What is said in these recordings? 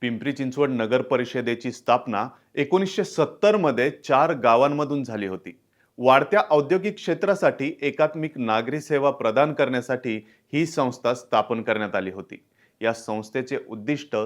पिंपरी चिंचवड नगर परिषदेची स्थापना एकोणीसशे सत्तरमध्ये चार गावांमधून झाली होती. वाढत्या औद्योगिक क्षेत्रासाठी एकात्मिक नागरी सेवा प्रदान करण्यासाठी ही संस्था स्थापन करण्यात आली होती. या संस्थेचे उद्दिष्ट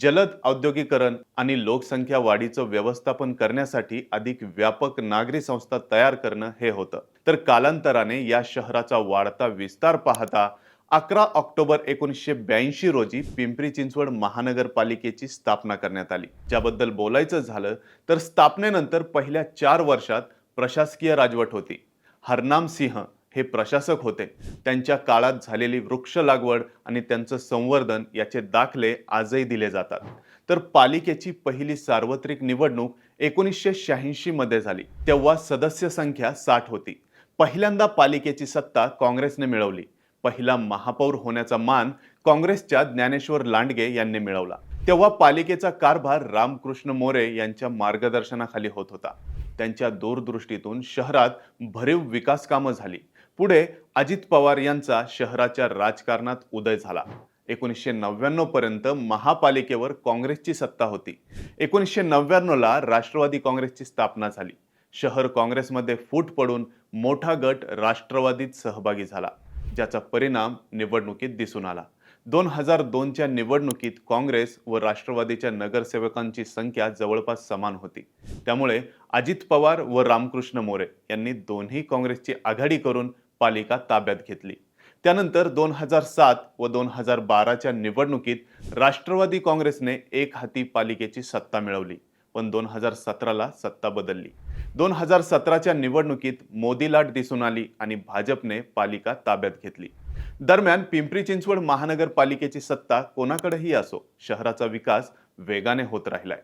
जलद औद्योगिकरण आणि लोकसंख्या वाढीचं व्यवस्थापन करण्यासाठी अधिक व्यापक नागरी संस्था तयार करणं हे होतं. तर कालांतराने या शहराचा वाढता विस्तार पाहता अकरा ऑक्टोबर एकोणीसशे ब्याऐंशी रोजी पिंपरी चिंचवड महानगरपालिकेची स्थापना करण्यात आली. ज्याबद्दल बोलायचं झालं तर स्थापनेनंतर पहिल्या चार वर्षात प्रशासकीय राजवट होती. हरनाम सिंह हे प्रशासक होते. त्यांच्या काळात झालेली वृक्ष लागवड आणि त्यांचं संवर्धन याचे दाखले आजही दिले जातात. तर पालिकेची पहिली सार्वत्रिक निवडणूक एकोणीसशे शहाऐंशी मध्ये झाली. तेव्हा सदस्य संख्या साठ होती. पहिल्यांदा पालिकेची सत्ता काँग्रेसने मिळवली. पहिला महापौर होण्याचा मान काँग्रेसच्या ज्ञानेश्वर लांडगे यांनी मिळवला. तेव्हा पालिकेचा कारभार रामकृष्ण मोरे यांच्या मार्गदर्शनाखाली होत होता. त्यांच्या दूरदृष्टीतून शहरात भरीव विकास कामं झाली. पुढे अजित पवार यांचा शहराच्या राजकारणात उदय झाला. एकोणीसशे नव्याण्णव पर्यंत महापालिकेवर काँग्रेसची सत्ता होती. एकोणीसशे नव्याण्णवला राष्ट्रवादी काँग्रेसची स्थापना झाली. शहर काँग्रेसमध्ये फूट पडून मोठा गट राष्ट्रवादीत सहभागी झाला. ज्याचा परिणाम निवडणुकीत दिसून आला. दोन हजार दोनच्या निवडणुकीत काँग्रेस व राष्ट्रवादीच्या नगरसेवकांची संख्या जवळपास समान होती. त्यामुळे अजित पवार व रामकृष्ण मोरे यांनी दोन्ही काँग्रेसची आघाडी करून पालिका ताब्यात घेतली. त्यानंतर दोन हजार सात व दोन हजार बाराच्या निवडणुकीत राष्ट्रवादी काँग्रेसने एक हाती पालिकेची सत्ता मिळवली. पण दोन हजार सतराला सत्ता बदलली. दोन हजार सतराच्या निवडणुकीत मोदी लाट दिसून आली आणि भाजपने पालिका ताब्यात घेतली. दरम्यान पिंपरी चिंचवड महानगरपालिकेची सत्ता कोणाकडेही असो शहराचा विकास वेगाने होत राहिलाय.